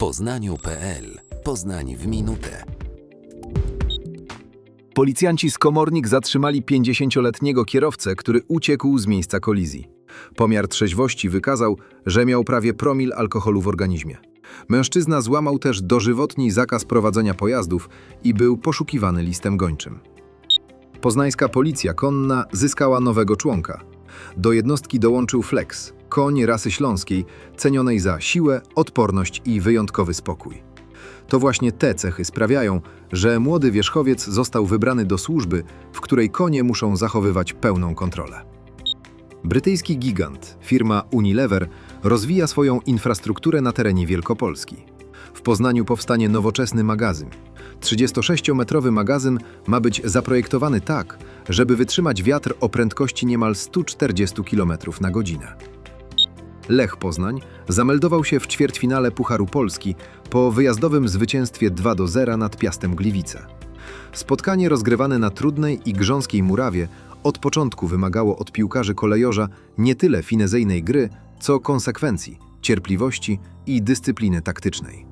poznaniu.pl Poznań w minutę. Policjanci z Komornik zatrzymali 50-letniego kierowcę, który uciekł z miejsca kolizji. Pomiar trzeźwości wykazał, że miał prawie promil alkoholu w organizmie. Mężczyzna złamał też dożywotni zakaz prowadzenia pojazdów i był poszukiwany listem gończym. Poznańska policja konna zyskała nowego członka. Do jednostki dołączył Flex, koń rasy śląskiej, cenionej za siłę, odporność i wyjątkowy spokój. To właśnie te cechy sprawiają, że młody wierzchowiec został wybrany do służby, w której konie muszą zachowywać pełną kontrolę. Brytyjski gigant, firma Unilever, rozwija swoją infrastrukturę na terenie Wielkopolski. W Poznaniu powstanie nowoczesny magazyn. 36-metrowy magazyn ma być zaprojektowany tak, żeby wytrzymać wiatr o prędkości niemal 140 km na godzinę. Lech Poznań zameldował się w ćwierćfinale Pucharu Polski po wyjazdowym zwycięstwie 2 do 0 nad Piastem Gliwice. Spotkanie rozgrywane na trudnej i grząskiej murawie od początku wymagało od piłkarzy kolejorza nie tyle finezyjnej gry, co konsekwencji, cierpliwości i dyscypliny taktycznej.